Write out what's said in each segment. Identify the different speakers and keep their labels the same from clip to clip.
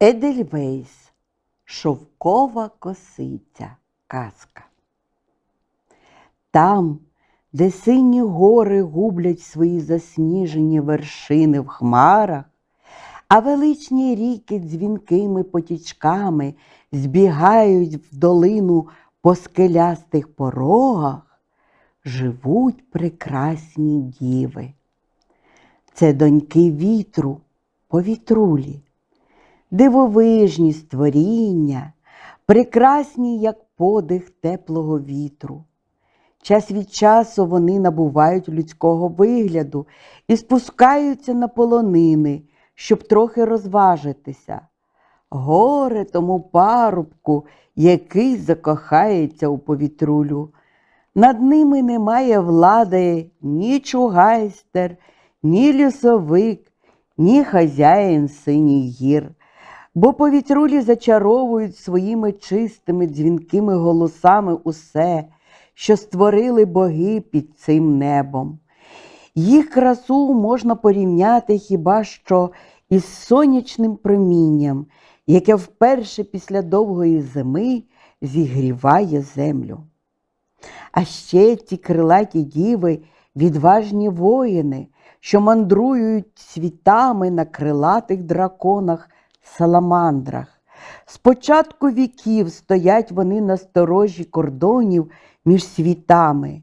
Speaker 1: Едельвейс Шовкова косиця казка. Там, де сині гори гублять свої засніжені вершини в хмарах, а величні ріки дзвінкими потічками збігають в долину по скелястих порогах, живуть прекрасні діви. Це доньки вітру, повітрулі дивовижні створіння, прекрасні, як подих теплого вітру. Час від часу вони набувають людського вигляду і спускаються на полонини, щоб трохи розважитися. Горе тому парубку, який закохається у повітрулю. Над ними немає влади ні чугайстер, ні лісовик, ні хазяїн синіх гір бо повітрулі зачаровують своїми чистими дзвінкими голосами усе, що створили боги під цим небом. Їх красу можна порівняти хіба що із сонячним промінням, яке вперше після довгої зими зігріває землю. А ще ці крилаті діви відважні воїни, що мандрують світами на крилатих драконах саламандрах. З початку віків стоять вони на сторожі кордонів між світами.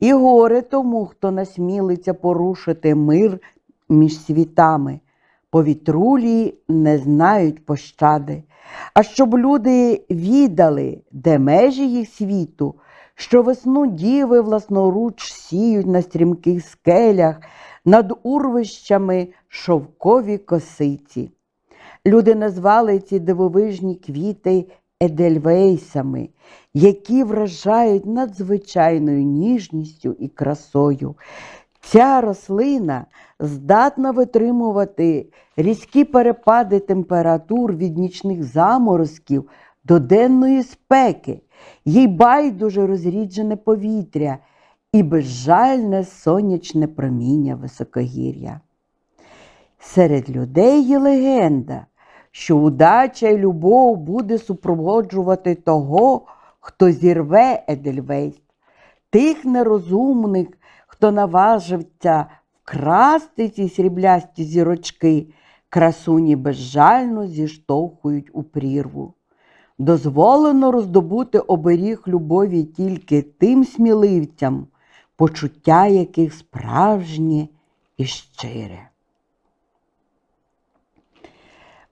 Speaker 1: І горе тому, хто насмілиться порушити мир між світами. Повітрулі не знають пощади. А щоб люди віддали, де межі їх світу, що весну діви власноруч сіють на стрімких скелях, над урвищами шовкові косиці. Люди назвали ці дивовижні квіти едельвейсами, які вражають надзвичайною ніжністю і красою. Ця рослина здатна витримувати різкі перепади температур від нічних заморозків до денної спеки, їй байдуже розріджене повітря і безжальне сонячне проміння високогір'я. Серед людей є легенда, що удача і любов буде супроводжувати того, хто зірве Едельвейс, тих нерозумних, хто наважився вкрасти ці сріблясті зірочки, красуні безжально зіштовхують у прірву. Дозволено роздобути оберіг любові тільки тим сміливцям, почуття яких справжнє і щире.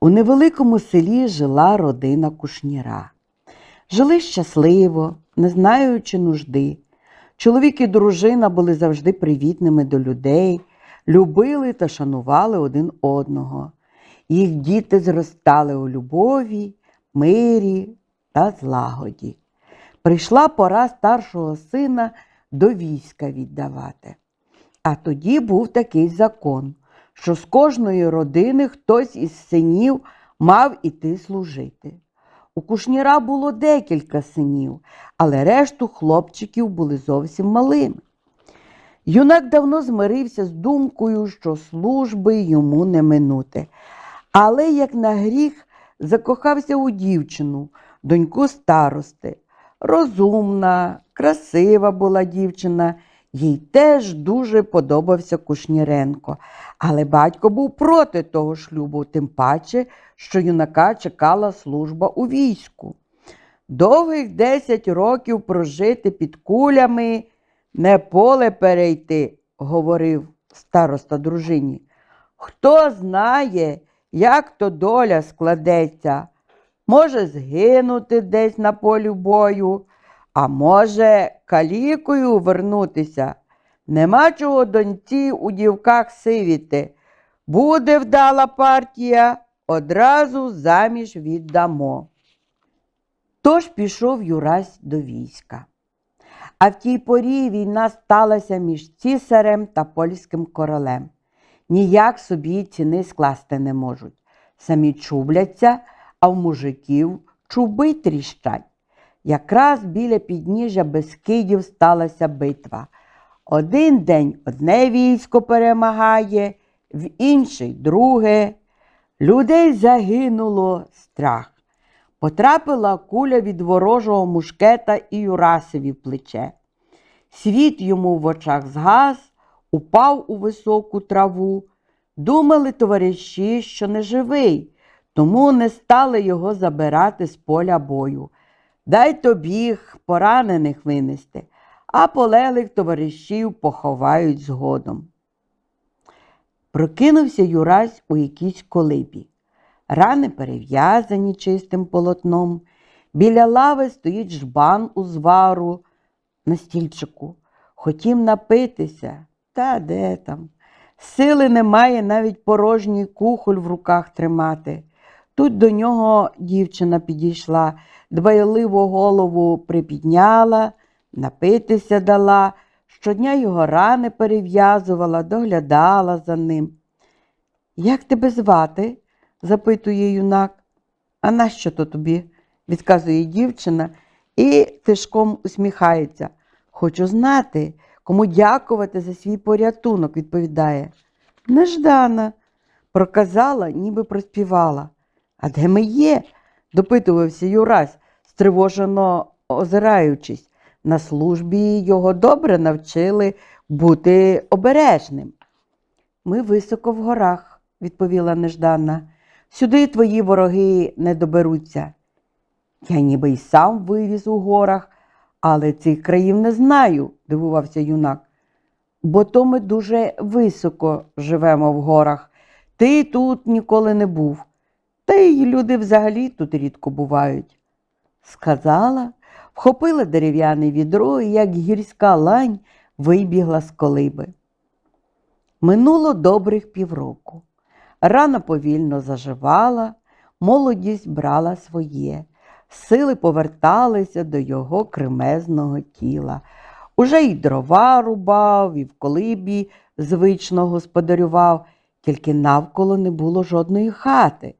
Speaker 1: У невеликому селі жила родина кушніра. Жили щасливо, не знаючи нужди. Чоловік і дружина були завжди привітними до людей, любили та шанували один одного. Їх діти зростали у любові, мирі та злагоді. Прийшла пора старшого сина до війська віддавати. А тоді був такий закон що з кожної родини хтось із синів мав іти служити. У кушніра було декілька синів, але решту хлопчиків були зовсім малими. Юнак давно змирився з думкою, що служби йому не минути. Але, як на гріх, закохався у дівчину, доньку старости. Розумна, красива була дівчина, їй теж дуже подобався Кушніренко. Але батько був проти того шлюбу, тим паче, що юнака чекала служба у війську. Довгих десять років прожити під кулями, не поле перейти, говорив староста дружині. Хто знає, як то доля складеться, може згинути десь на полі бою, а може калікою вернутися. Нема чого доньці у дівках сивіти. Буде вдала партія, одразу заміж віддамо. Тож пішов Юрась до війська. А в тій порі війна сталася між цісарем та польським королем. Ніяк собі ціни скласти не можуть. Самі чубляться, а в мужиків чуби тріщать. Якраз біля підніжжя Бескидів сталася битва. Один день одне військо перемагає, в інший друге. Людей загинуло страх. Потрапила куля від ворожого мушкета і Юрасові в плече. Світ йому в очах згас, упав у високу траву. Думали товариші, що не живий, тому не стали його забирати з поля бою. Дай тобі поранених винести, а полеглих товаришів поховають згодом. Прокинувся Юрась у якійсь колибі. Рани перев'язані чистим полотном. Біля лави стоїть жбан у звару на стільчику. Хотів напитися, та де там. Сили немає навіть порожній кухоль в руках тримати. Тут до нього дівчина підійшла, дбайливо голову припідняла, напитися дала, щодня його рани перев'язувала, доглядала за ним. Як тебе звати? запитує юнак. А нащо то тобі? відказує дівчина і тишком усміхається. Хочу знати, кому дякувати за свій порятунок, відповідає. Неждана, проказала, ніби проспівала. А де ми є? допитувався Юрась, стривожено озираючись. На службі його добре навчили бути обережним. Ми високо в горах, відповіла неждана. Сюди твої вороги не доберуться. Я ніби й сам вивіз у горах, але цих країв не знаю, дивувався юнак. Бо то ми дуже високо живемо в горах. Ти тут ніколи не був. Та й люди взагалі тут рідко бувають. Сказала, вхопила дерев'яне відро і, як гірська лань, вибігла з колиби. Минуло добрих півроку. Рана повільно заживала, молодість брала своє, сили поверталися до його кремезного тіла. Уже й дрова рубав, і в колибі звично господарював, тільки навколо не було жодної хати,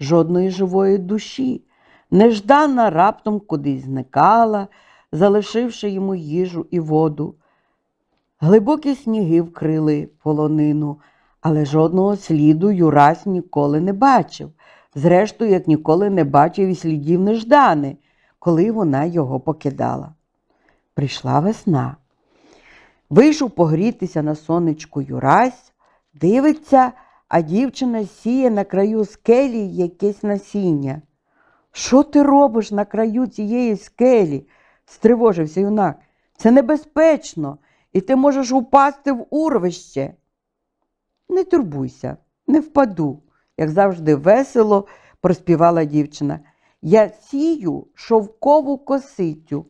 Speaker 1: жодної живої душі. Неждана раптом кудись зникала, залишивши йому їжу і воду. Глибокі сніги вкрили полонину, але жодного сліду Юрась ніколи не бачив. Зрештою, як ніколи не бачив і слідів неждани, коли вона його покидала. Прийшла весна. Вийшов погрітися на сонечку Юрась, дивиться, а дівчина сіє на краю скелі якесь насіння. Що ти робиш на краю цієї скелі? стривожився юнак. Це небезпечно, і ти можеш упасти в урвище. Не турбуйся, не впаду, як завжди весело проспівала дівчина. Я сію шовкову косицю.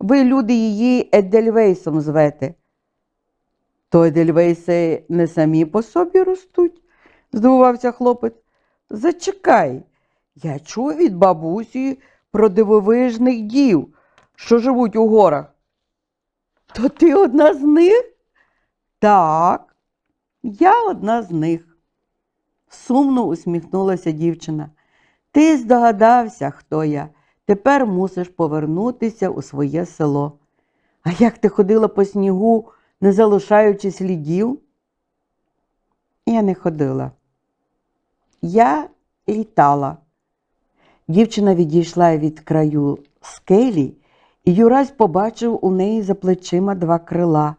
Speaker 1: Ви, люди, її Едельвейсом звете. То Едельвейси не самі по собі ростуть, здивувався хлопець. Зачекай, я чув від бабусі про дивовижних дів, що живуть у горах. То ти одна з них? Так, я одна з них. Сумно усміхнулася дівчина. Ти здогадався, хто я. Тепер мусиш повернутися у своє село. А як ти ходила по снігу, не залишаючи слідів? Я не ходила. Я літала. Дівчина відійшла від краю скелі, і Юрась побачив у неї за плечима два крила.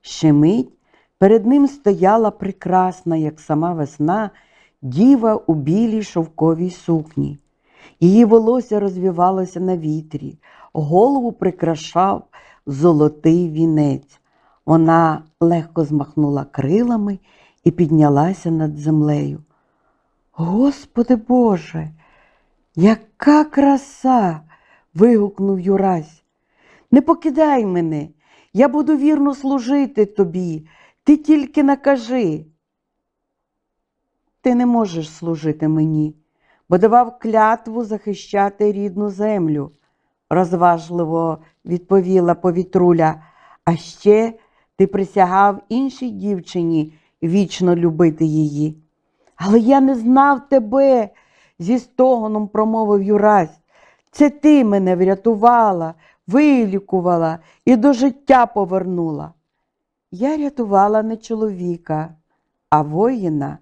Speaker 1: Ще мить перед ним стояла прекрасна, як сама весна, діва у білій шовковій сукні. Її волосся розвівалося на вітрі, голову прикрашав золотий вінець. Вона легко змахнула крилами і піднялася над землею. Господи Боже, яка краса! вигукнув Юрась. Не покидай мене, я буду вірно служити тобі, ти тільки накажи. ти не можеш служити мені, бо давав клятву захищати рідну землю, розважливо відповіла повітруля. А ще ти присягав іншій дівчині вічно любити її. Але я не знав тебе, зі стогоном промовив Юрась. Це ти мене врятувала, вилікувала і до життя повернула. Я рятувала не чоловіка, а воїна,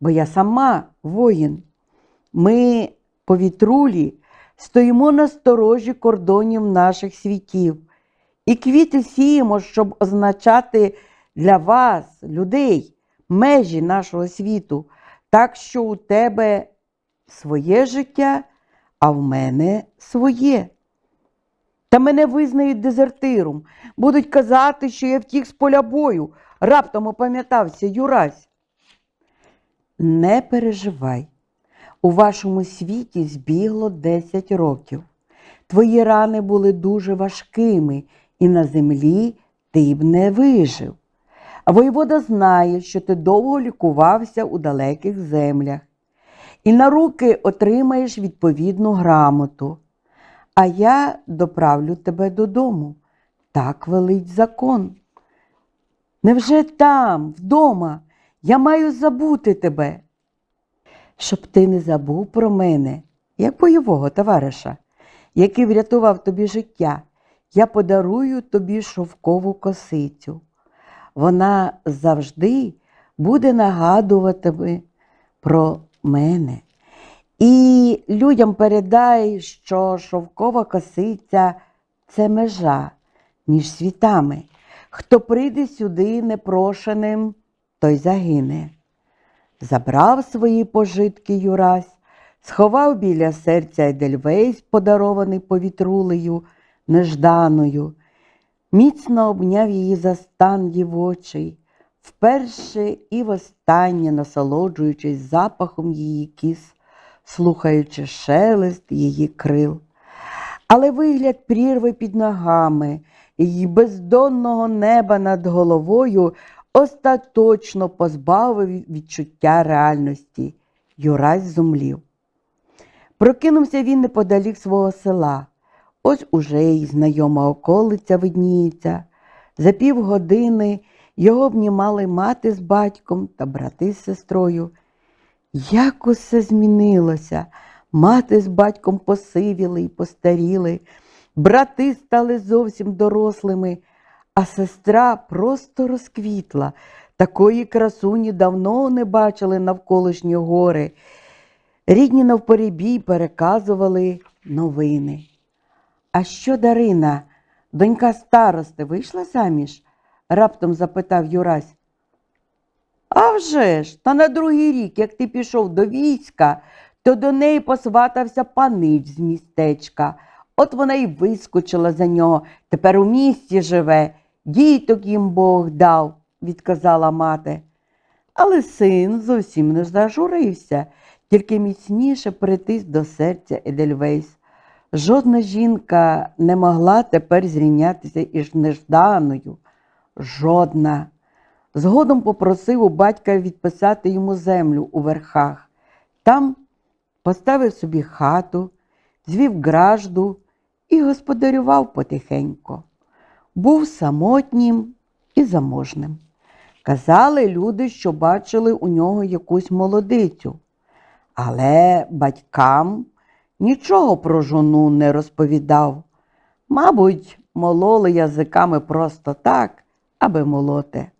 Speaker 1: бо я сама воїн. Ми, повітрулі, стоїмо на сторожі кордонів наших світів, і квіти сіємо, щоб означати для вас, людей, межі нашого світу, так що у тебе своє життя, а в мене своє. Та мене визнають дезертиром, будуть казати, що я втік з поля бою, раптом опам'ятався Юрась. Не переживай. У вашому світі збігло 10 років. Твої рани були дуже важкими, і на землі ти б не вижив. Воєвода знає, що ти довго лікувався у далеких землях, і на руки отримаєш відповідну грамоту. А я доправлю тебе додому. Так велить закон. Невже там, вдома, я маю забути тебе? Щоб ти не забув про мене, як бойового товариша, який врятував тобі життя, я подарую тобі шовкову косицю. Вона завжди буде нагадувати про мене. І людям передай, що шовкова косиця це межа між світами. Хто прийде сюди непрошеним, той загине. Забрав свої пожитки Юрась, сховав біля серця Едельвейс, подарований повітрулею, нежданою, міцно обняв її за стан дівочий, вперше і востаннє насолоджуючись запахом її кіс, слухаючи шелест її крил. Але вигляд прірви під ногами і бездонного неба над головою остаточно позбавив відчуття реальності. Юрась зумлів. Прокинувся він неподалік свого села. Ось уже й знайома околиця видніється. За півгодини його обнімали мати з батьком та брати з сестрою. Як усе змінилося. Мати з батьком посивіли й постаріли, брати стали зовсім дорослими, а сестра просто розквітла. Такої красуні давно не бачили навколишні гори. Рідні навперебій переказували новини. А що Дарина, донька старости, вийшла заміж? раптом запитав Юрась. А вже ж, та на другий рік, як ти пішов до війська, то до неї посватався панич з містечка. От вона й вискочила за нього. Тепер у місті живе, діток їм Бог дав, відказала мати. Але син зовсім не зажурився, тільки міцніше притис до серця Едельвейс. Жодна жінка не могла тепер зрівнятися із нежданою. Жодна. Згодом попросив у батька відписати йому землю у верхах. Там поставив собі хату, звів гражду і господарював потихенько. Був самотнім і заможним. Казали люди, що бачили у нього якусь молодицю, але батькам нічого про жону не розповідав. Мабуть, мололи язиками просто так, аби молоти.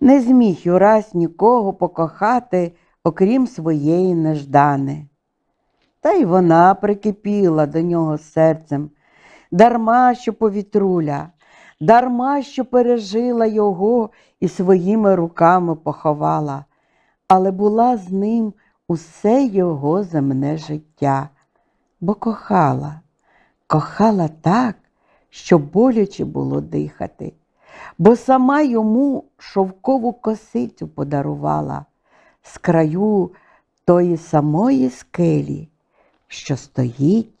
Speaker 1: Не зміг Юрась нікого покохати, окрім своєї неждани. Та й вона прикипіла до нього серцем, дарма що повітруля, дарма що пережила його і своїми руками поховала, але була з ним усе його земне життя, бо кохала, кохала так, що боляче було дихати, бо сама йому шовкову косицю подарувала з краю тої самої скелі, що стоїть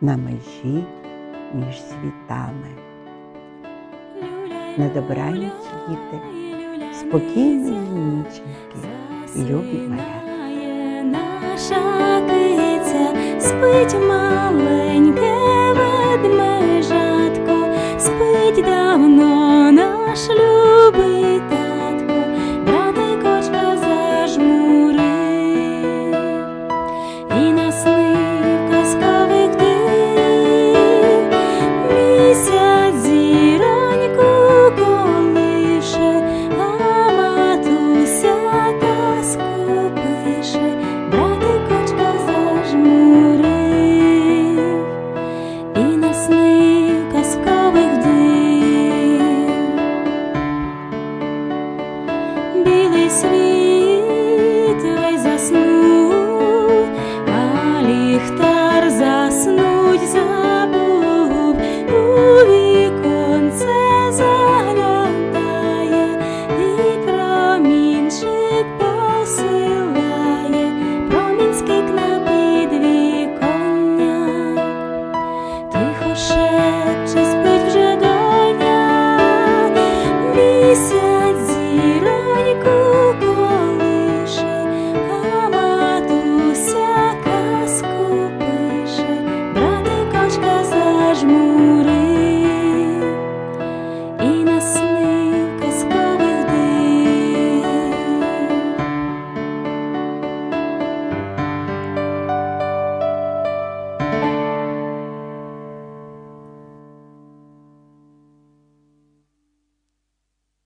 Speaker 1: на межі між світами. На добраніч, діти, спокійної ніченьки, любі малята.
Speaker 2: Спить маленьке